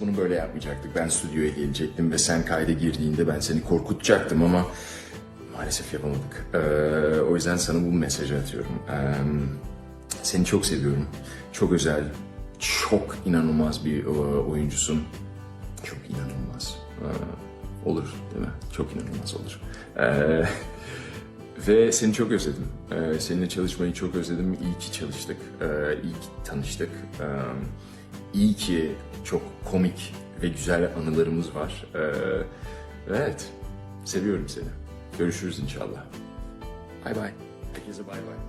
Bunu böyle yapmayacaktık. Ben stüdyoya gelecektim ve sen kayda girdiğinde ben seni korkutacaktım ama maalesef yapamadık. Ee, o yüzden sana bu mesajı atıyorum. Ee, seni çok seviyorum. Çok özel, çok inanılmaz bir e, oyuncusun. Çok inanılmaz. Ee, olur değil mi? Çok inanılmaz olur. Ee, ve seni çok özledim. Ee, seninle çalışmayı çok özledim. İyi ki çalıştık. Ee, iyi ki tanıştık. Ee, iyi ki çok komik ve güzel anılarımız var. Ee, evet, seviyorum seni. Görüşürüz inşallah. Bay bay. Herkese bay bay.